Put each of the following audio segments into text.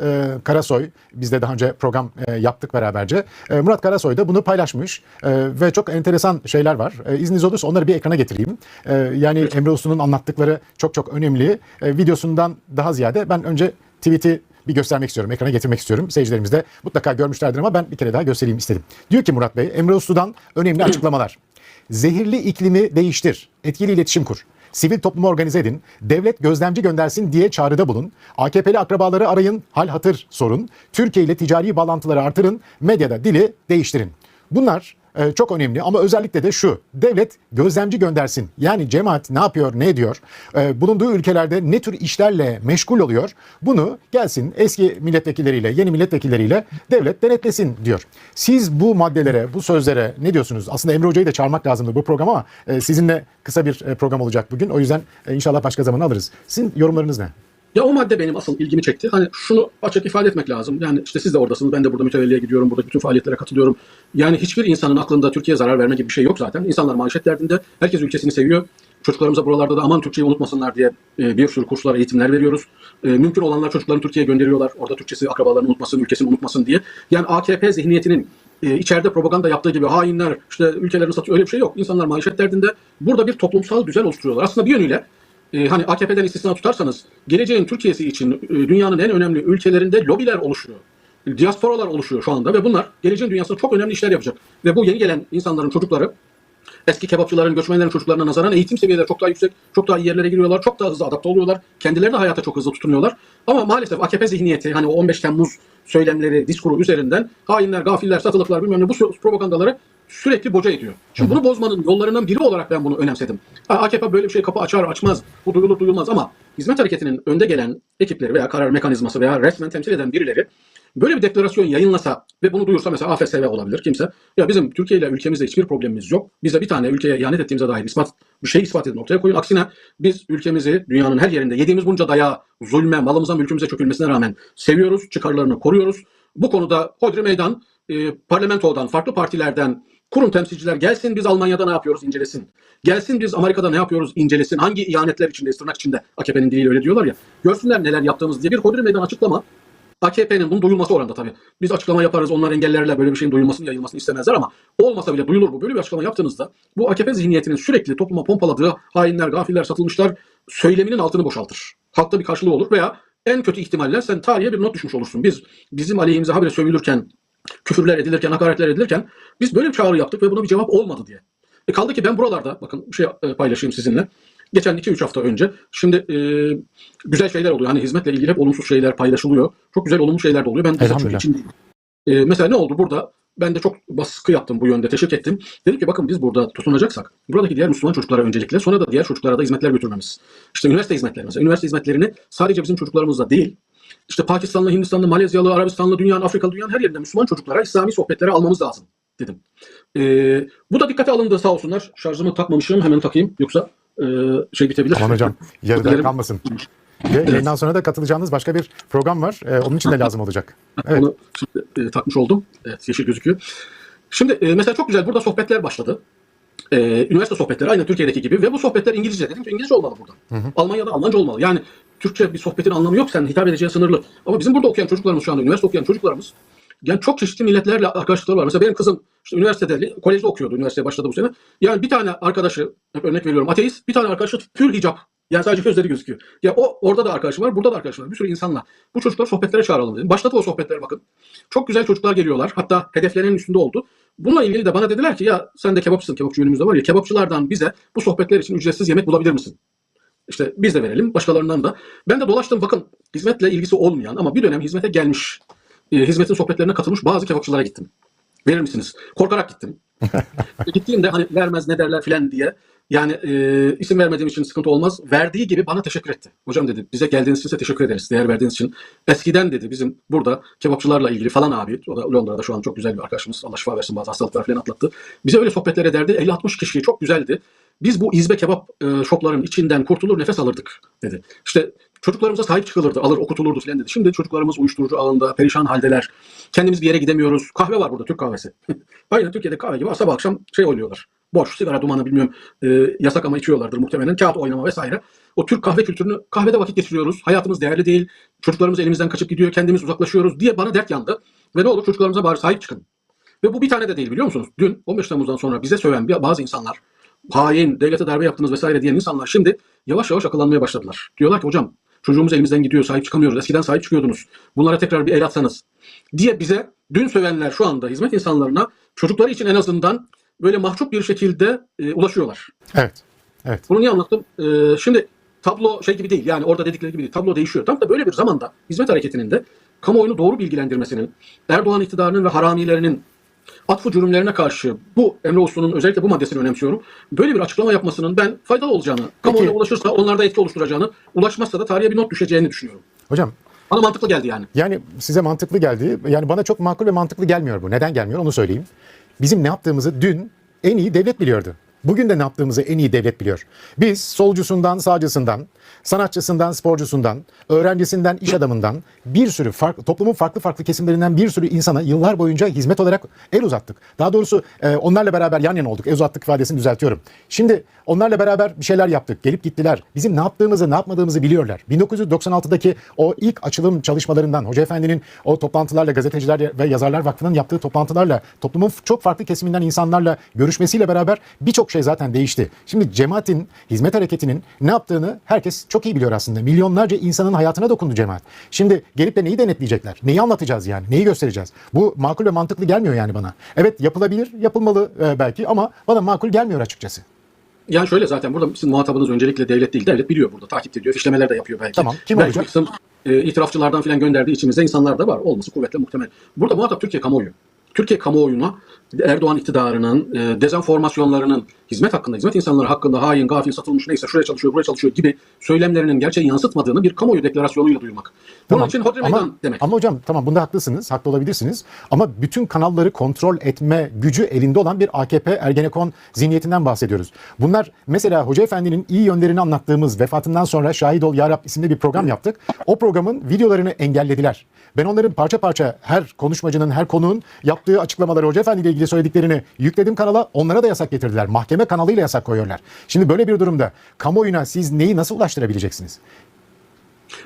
e, Karasoy, biz de daha önce program e, yaptık beraberce. E, Murat Karasoy da bunu paylaşmış E, ve çok enteresan şeyler var. E, izniniz olursa onları bir ekrana getireyim. E, yani Emre Uslu'nun anlattıkları çok çok önemli. E, videosundan daha ziyade ben önce tweet'i bir göstermek istiyorum, ekrana getirmek istiyorum. Seyircilerimiz de mutlaka görmüşlerdir ama ben bir kere daha göstereyim istedim. Diyor ki Murat Bey, Emre Uslu'dan önemli açıklamalar. Zehirli iklimi değiştir, etkili iletişim kur. Sivil toplumu organize edin, devlet gözlemci göndersin diye çağrıda bulun. AKP'li akrabaları arayın, hal hatır sorun. Türkiye ile ticari bağlantıları artırın, medyada dili değiştirin. Bunlar e, çok önemli ama özellikle de şu. Devlet gözlemci göndersin. Yani cemaat ne yapıyor, ne ediyor? E, bulunduğu ülkelerde ne tür işlerle meşgul oluyor? Bunu gelsin eski milletvekilleriyle, yeni milletvekilleriyle devlet denetlesin diyor. Siz bu maddelere, bu sözlere ne diyorsunuz? Aslında Emre Hoca'yı da çağırmak lazımdı bu programa ama e, sizinle kısa bir e, program olacak bugün. O yüzden e, inşallah başka zaman alırız. Sizin yorumlarınız ne? Ya o madde benim asıl ilgimi çekti. Hani şunu açık ifade etmek lazım. Yani işte siz de oradasınız. Ben de burada mütevelliye gidiyorum. Burada bütün faaliyetlere katılıyorum. Yani hiçbir insanın aklında Türkiye'ye zarar verme gibi bir şey yok zaten. İnsanlar manşet derdinde. Herkes ülkesini seviyor. Çocuklarımıza buralarda da aman Türkçeyi unutmasınlar diye e, bir sürü kurslar, eğitimler veriyoruz. E, mümkün olanlar çocuklarını Türkiye'ye gönderiyorlar. Orada Türkçesi akrabalarını unutmasın, ülkesini unutmasın diye. Yani AKP zihniyetinin e, içeride propaganda yaptığı gibi hainler işte ülkelerini satıyor öyle bir şey yok. İnsanlar manşet derdinde. Burada bir toplumsal düzen oluşturuyorlar. Aslında bir yönüyle e, hani AKP'den istisna tutarsanız geleceğin Türkiye'si için e, dünyanın en önemli ülkelerinde lobiler oluşuyor. Diasporalar oluşuyor şu anda ve bunlar geleceğin dünyasında çok önemli işler yapacak. Ve bu yeni gelen insanların çocukları eski kebapçıların, göçmenlerin çocuklarına nazaran eğitim seviyeleri çok daha yüksek, çok daha iyi yerlere giriyorlar, çok daha hızlı adapte oluyorlar. Kendileri de hayata çok hızlı tutunuyorlar. Ama maalesef AKP zihniyeti hani o 15 Temmuz söylemleri, diskuru üzerinden hainler, gafiller, satılıklar bilmem ne bu propagandaları sürekli boca ediyor. Şimdi bunu bozmanın yollarından biri olarak ben bunu önemsedim. AKP böyle bir şey kapı açar açmaz, bu duyulur duyulmaz ama hizmet hareketinin önde gelen ekipleri veya karar mekanizması veya resmen temsil eden birileri böyle bir deklarasyon yayınlasa ve bunu duyursa mesela AFSV olabilir kimse. Ya bizim Türkiye ile ülkemizde hiçbir problemimiz yok. Bize bir tane ülkeye ihanet ettiğimize dair ispat, bir şey ispat edin ortaya koyun. Aksine biz ülkemizi dünyanın her yerinde yediğimiz bunca dayağı, zulme, malımıza, mülkümüze çökülmesine rağmen seviyoruz, çıkarlarını koruyoruz. Bu konuda Hodri Meydan e, parlamentodan, farklı partilerden kurum temsilciler gelsin biz Almanya'da ne yapıyoruz incelesin. Gelsin biz Amerika'da ne yapıyoruz incelesin. Hangi ihanetler içinde, tırnak içinde AKP'nin diliyle öyle diyorlar ya. Görsünler neler yaptığımız diye bir Hodri Meydan açıklama AKP'nin bunun duyulması oranda tabii. Biz açıklama yaparız, onlar engellerler, böyle bir şeyin duyulmasını, yayılmasını istemezler ama olmasa bile duyulur bu. Böyle bir açıklama yaptığınızda bu AKP zihniyetinin sürekli topluma pompaladığı hainler, gafiller, satılmışlar söyleminin altını boşaltır. Halkta bir karşılığı olur veya en kötü ihtimalle sen tarihe bir not düşmüş olursun. Biz bizim aleyhimize habire sövülürken, küfürler edilirken, hakaretler edilirken biz böyle bir çağrı yaptık ve buna bir cevap olmadı diye. E kaldı ki ben buralarda, bakın bir şey e, paylaşayım sizinle. Geçen 2-3 hafta önce. Şimdi e, güzel şeyler oluyor. Hani hizmetle ilgili hep olumsuz şeyler paylaşılıyor. Çok güzel olumlu şeyler de oluyor. Ben de Elhamdülillah. için e, mesela ne oldu burada? Ben de çok baskı yaptım bu yönde. Teşvik ettim. Dedim ki bakın biz burada tutunacaksak buradaki diğer Müslüman çocuklara öncelikle sonra da diğer çocuklara da hizmetler götürmemiz. İşte üniversite hizmetleri mesela. Üniversite hizmetlerini sadece bizim çocuklarımızla değil işte Pakistanlı, Hindistanlı, Malezyalı, Arabistanlı, dünyanın, Afrikalı, dünyanın her yerinde Müslüman çocuklara İslami sohbetlere almamız lazım dedim. Ee, bu da dikkate alındı sağ olsunlar. Şarjımı takmamışım hemen takayım yoksa e, şey bitebilir. Tamam hocam, yarıda kalmasın. Ve yayından sonra da katılacağınız başka bir program var. E, onun için de lazım olacak. Evet. Onu şimdi, e, takmış oldum. Evet yeşil gözüküyor. Şimdi e, mesela çok güzel burada sohbetler başladı. E, üniversite sohbetleri aynı Türkiye'deki gibi ve bu sohbetler İngilizce. Dedim ki İngilizce olmalı burada. Almanya'da Almanca olmalı. Yani Türkçe bir sohbetin anlamı yok. Sen hitap edeceğin sınırlı. Ama bizim burada okuyan çocuklarımız şu anda üniversite okuyan çocuklarımız yani çok çeşitli milletlerle arkadaşlıkları var. Mesela benim kızım işte üniversitede, kolejde okuyordu. Üniversiteye başladı bu sene. Yani bir tane arkadaşı, hep örnek veriyorum ateist, bir tane arkadaşı pür hicap. Yani sadece gözleri gözüküyor. Ya o orada da arkadaşı var, burada da arkadaşı var. Bir sürü insanla. Bu çocuklar sohbetlere çağıralım dedim. Başladı o sohbetlere bakın. Çok güzel çocuklar geliyorlar. Hatta hedeflerinin üstünde oldu. Bununla ilgili de bana dediler ki ya sen de kebapçısın, kebapçı yönümüzde var ya kebapçılardan bize bu sohbetler için ücretsiz yemek bulabilir misin? İşte biz de verelim, başkalarından da. Ben de dolaştım bakın hizmetle ilgisi olmayan ama bir dönem hizmete gelmiş, e, hizmetin sohbetlerine katılmış bazı kebapçılara gittim. Verir misiniz? Korkarak gittim. E, Gittiğimde hani vermez ne derler filan diye. Yani e, isim vermediğim için sıkıntı olmaz. Verdiği gibi bana teşekkür etti. Hocam dedi bize geldiğiniz için size teşekkür ederiz. Değer verdiğiniz için. Eskiden dedi bizim burada kebapçılarla ilgili falan abi. O da Londra'da şu an çok güzel bir arkadaşımız. Allah şifa versin bazı hastalıklar falan atlattı. Bize öyle sohbetler ederdi. 50-60 kişi çok güzeldi. Biz bu izbe kebap e, şopların içinden kurtulur nefes alırdık dedi. İşte çocuklarımıza sahip çıkılırdı, alır okutulurdu filan dedi. Şimdi çocuklarımız uyuşturucu ağında, perişan haldeler. Kendimiz bir yere gidemiyoruz. Kahve var burada, Türk kahvesi. Aynen Türkiye'de kahve gibi sabah akşam şey oluyorlar. boş, sigara dumanı bilmiyorum e, yasak ama içiyorlardır muhtemelen. Kağıt oynama vesaire. O Türk kahve kültürünü kahvede vakit geçiriyoruz. Hayatımız değerli değil. Çocuklarımız elimizden kaçıp gidiyor. Kendimiz uzaklaşıyoruz diye bana dert yandı. Ve ne olur çocuklarımıza bari sahip çıkın. Ve bu bir tane de değil biliyor musunuz? Dün 15 Temmuz'dan sonra bize söven bazı insanlar hain, devlete darbe yaptınız vesaire diyen insanlar şimdi yavaş yavaş akıllanmaya başladılar. Diyorlar ki hocam çocuğumuz elimizden gidiyor, sahip çıkamıyoruz. Eskiden sahip çıkıyordunuz. Bunlara tekrar bir el atsanız diye bize dün sövenler şu anda hizmet insanlarına çocukları için en azından böyle mahcup bir şekilde e, ulaşıyorlar. Evet. Evet. Bunu niye anlattım? Ee, şimdi tablo şey gibi değil. Yani orada dedikleri gibi değil. Tablo değişiyor. Tam da böyle bir zamanda hizmet hareketinin de kamuoyunu doğru bilgilendirmesinin, Erdoğan iktidarının ve haramilerinin atfı cürümlerine karşı bu Emre Uslu'nun özellikle bu maddesini önemsiyorum. Böyle bir açıklama yapmasının ben faydalı olacağını, kamuoyuna ulaşırsa onlarda etki oluşturacağını, ulaşmazsa da tarihe bir not düşeceğini düşünüyorum. Hocam Bana mantıklı geldi yani. Yani size mantıklı geldi. Yani bana çok makul ve mantıklı gelmiyor bu. Neden gelmiyor onu söyleyeyim. Bizim ne yaptığımızı dün en iyi devlet biliyordu. Bugün de ne yaptığımızı en iyi devlet biliyor. Biz solcusundan, sağcısından, sanatçısından, sporcusundan, öğrencisinden, iş adamından bir sürü farklı, toplumun farklı farklı kesimlerinden bir sürü insana yıllar boyunca hizmet olarak el uzattık. Daha doğrusu e, onlarla beraber yan yana olduk. El uzattık ifadesini düzeltiyorum. Şimdi onlarla beraber bir şeyler yaptık. Gelip gittiler. Bizim ne yaptığımızı, ne yapmadığımızı biliyorlar. 1996'daki o ilk açılım çalışmalarından, Hoca Efendi'nin o toplantılarla, gazeteciler ve yazarlar vakfının yaptığı toplantılarla, toplumun çok farklı kesiminden insanlarla görüşmesiyle beraber birçok şey zaten değişti. Şimdi cemaatin, hizmet hareketinin ne yaptığını herkes çok iyi biliyor aslında. Milyonlarca insanın hayatına dokundu cemaat. Şimdi gelip de neyi denetleyecekler? Neyi anlatacağız yani? Neyi göstereceğiz? Bu makul ve mantıklı gelmiyor yani bana. Evet yapılabilir, yapılmalı e, belki ama bana makul gelmiyor açıkçası. Yani şöyle zaten burada sizin muhatabınız öncelikle devlet değil. Devlet biliyor burada. Takip ediyor. Fişlemeler de yapıyor belki. Tamam, kim belki olacak? kısım e, itirafçılardan filan gönderdiği içimizde insanlar da var. Olması kuvvetle muhtemel. Burada muhatap Türkiye kamuoyu. Türkiye kamuoyuna Erdoğan iktidarının e, dezenformasyonlarının hizmet hakkında, hizmet insanları hakkında hain, gafil, satılmış neyse şuraya çalışıyor, buraya çalışıyor gibi söylemlerinin gerçeği yansıtmadığını bir kamuoyu deklarasyonuyla duyurmak. Bunun için hodri meydan ama, demek. Ama hocam tamam bunda haklısınız, haklı olabilirsiniz. Ama bütün kanalları kontrol etme gücü elinde olan bir AKP Ergenekon zihniyetinden bahsediyoruz. Bunlar mesela Hoca Efendi'nin iyi yönlerini anlattığımız vefatından sonra Şahit Ol Ya Rab isimli bir program yaptık. O programın videolarını engellediler. Ben onların parça parça her konuşmacının, her konuğun yaptığı açıklamaları Hoca Efendi ile ilgili söylediklerini yükledim kanala. Onlara da yasak getirdiler. Mahkeme kanalıyla yasak koyuyorlar. Şimdi böyle bir durumda kamuoyuna siz neyi nasıl ulaştırabileceksiniz?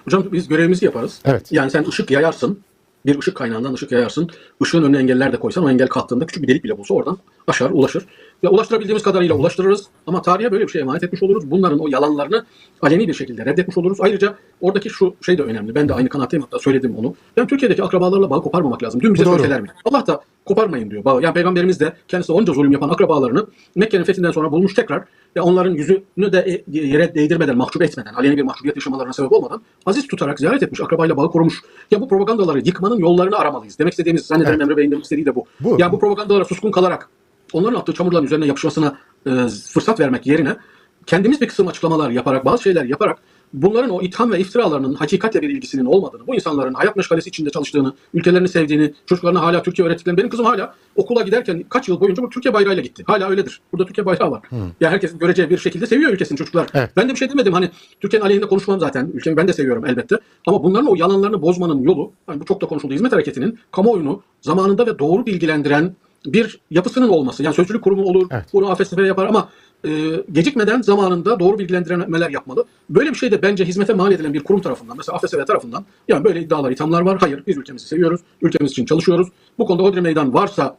Hocam biz görevimizi yaparız. Evet. Yani sen ışık yayarsın. Bir ışık kaynağından ışık yayarsın. Işığın önüne engeller de koysan o engel kalktığında küçük bir delik bile bulsa oradan aşar, ulaşır. Ve ulaştırabildiğimiz kadarıyla ulaştırırız. Ama tarihe böyle bir şey emanet etmiş oluruz. Bunların o yalanlarını aleni bir şekilde reddetmiş oluruz. Ayrıca oradaki şu şey de önemli. Ben de aynı kanaatteyim hatta söyledim onu. Yani Türkiye'deki akrabalarla bağı koparmamak lazım. Dün bize doğru. söyleseler mi? Allah da koparmayın diyor. Yani peygamberimiz de kendisi onca zulüm yapan akrabalarını Mekke'nin fethinden sonra bulmuş tekrar ya onların yüzünü de e- yere değdirmeden, mahcup etmeden, aleni bir mahcubiyet yaşamalarına sebep olmadan aziz tutarak ziyaret etmiş, akrabayla bağı korumuş. Ya bu propagandaları yıkmanın yollarını aramalıyız. Demek istediğimiz zannederim Evet. Emre Bey'in demek istediği de bu. Bu- Ya bu propagandalara suskun kalarak onların attığı çamurların üzerine yapışmasına e, fırsat vermek yerine kendimiz bir kısım açıklamalar yaparak, bazı şeyler yaparak bunların o itham ve iftiralarının hakikatle bir ilgisinin olmadığını, bu insanların hayat meşgalesi içinde çalıştığını, ülkelerini sevdiğini, çocuklarına hala Türkiye öğrettiklerini, benim kızım hala okula giderken kaç yıl boyunca bu Türkiye bayrağıyla gitti. Hala öyledir. Burada Türkiye bayrağı var. Ya herkesin göreceği bir şekilde seviyor ülkesini çocuklar. Evet. Ben de bir şey demedim. Hani Türkiye'nin aleyhinde konuşmam zaten. Ülkemi ben de seviyorum elbette. Ama bunların o yalanlarını bozmanın yolu, hani bu çok da konuşuldu. Hizmet hareketinin kamuoyunu zamanında ve doğru bilgilendiren bir yapısının olması. Yani sözcülük kurumu olur, Evet. bunu AFSF yapar ama e, gecikmeden zamanında doğru bilgilendirmeler yapmalı. Böyle bir şey de bence hizmete mal edilen bir kurum tarafından, mesela AFSF tarafından yani böyle iddialar, ithamlar var. Hayır, biz ülkemizi seviyoruz, ülkemiz için çalışıyoruz. Bu konuda hodri meydan varsa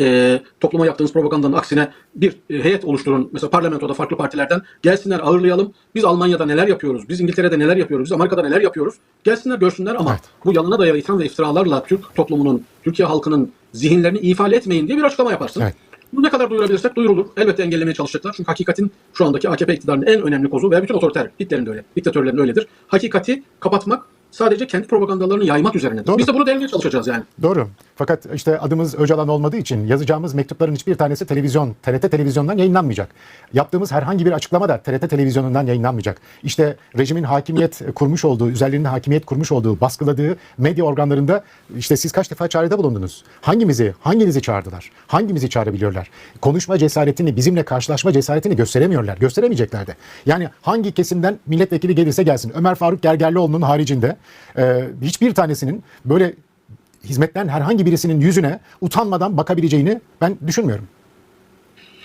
e, topluma yaptığınız propagandanın aksine bir e, heyet oluşturun. Mesela parlamentoda farklı partilerden gelsinler ağırlayalım. Biz Almanya'da neler yapıyoruz, biz İngiltere'de neler yapıyoruz, biz Amerika'da neler yapıyoruz. Gelsinler görsünler ama Evet. bu yalana dayalı itham ve iftiralarla Türk toplumunun, Türkiye halkının zihinlerini ifade etmeyin diye bir açıklama yaparsın. Evet. Bunu ne kadar duyurabilirsek duyurulur. Elbette engellemeye çalışacaklar. Çünkü hakikatin şu andaki AKP iktidarının en önemli kozu veya bütün otoriter Hitler'in de öyle, diktatörlerin öyledir. Hakikati kapatmak sadece kendi propagandalarını yaymak üzerinedir. Doğru. Biz de bunu delmeye çalışacağız yani. Doğru. Fakat işte adımız Öcalan olmadığı için yazacağımız mektupların hiçbir tanesi televizyon, TRT televizyondan yayınlanmayacak. Yaptığımız herhangi bir açıklama da TRT televizyonundan yayınlanmayacak. İşte rejimin hakimiyet kurmuş olduğu, üzerlerinde hakimiyet kurmuş olduğu, baskıladığı medya organlarında işte siz kaç defa çağrıda bulundunuz? Hangimizi, hanginizi çağırdılar? Hangimizi çağırabiliyorlar? Konuşma cesaretini, bizimle karşılaşma cesaretini gösteremiyorlar. Gösteremeyecekler de. Yani hangi kesimden milletvekili gelirse gelsin. Ömer Faruk Gergerlioğlu'nun haricinde e, hiçbir tanesinin böyle hizmetten herhangi birisinin yüzüne utanmadan bakabileceğini ben düşünmüyorum.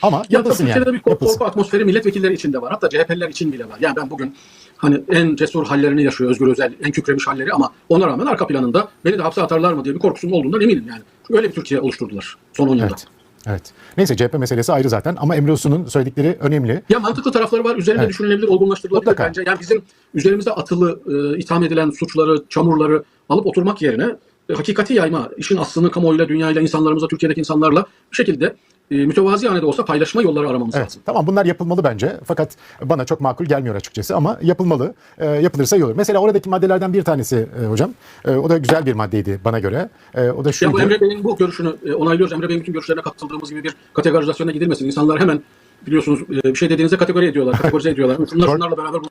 Ama Ya yapılsın tabii yani. Bir korku, Yapılsın. korku atmosferi milletvekilleri için de var. Hatta CHP'liler için bile var. Yani ben bugün hani en cesur hallerini yaşıyor Özgür Özel, en kükremiş halleri ama ona rağmen arka planında beni de hapse atarlar mı diye bir korkusunun olduğundan eminim yani. Çünkü öyle bir Türkiye oluşturdular son 10 yılda. Evet. Evet. Neyse CHP meselesi ayrı zaten ama Emre Uslu'nun söyledikleri önemli. Ya mantıklı tarafları var. Üzerine Evet. düşünülebilir, olgunlaştırılabilir Mutlaka. bence. Yani bizim üzerimize atılı, e, itham edilen suçları, çamurları alıp oturmak yerine e, hakikati yayma, işin aslını kamuoyuyla, dünyayla, insanlarımıza, Türkiye'deki insanlarla bir şekilde e, mütevazi hanede olsa paylaşma yolları aramamız Evet. lazım. Tamam bunlar yapılmalı bence. Fakat bana çok makul gelmiyor açıkçası ama yapılmalı. E, yapılırsa iyi olur. Mesela oradaki maddelerden bir tanesi e, hocam. E, o da güzel bir maddeydi bana göre. E, o da Ya şuydu. bu Emre Bey'in bu görüşünü e, onaylıyoruz. Emre Bey'in bütün görüşlerine katıldığımız gibi bir kategorizasyona gidilmesin. İnsanlar hemen biliyorsunuz e, bir şey dediğinizde kategori ediyorlar, kategorize ediyorlar. Şunlar şunlarla beraber.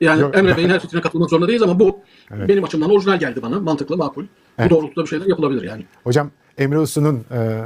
Yani. Emre Bey'in her fikrine katılmak zorunda değiliz ama bu Evet. benim açımdan orijinal geldi bana. Mantıklı, makul. Evet. Bu doğrultuda bir şeyler yapılabilir yani. Hocam Emre Uslu'nun e,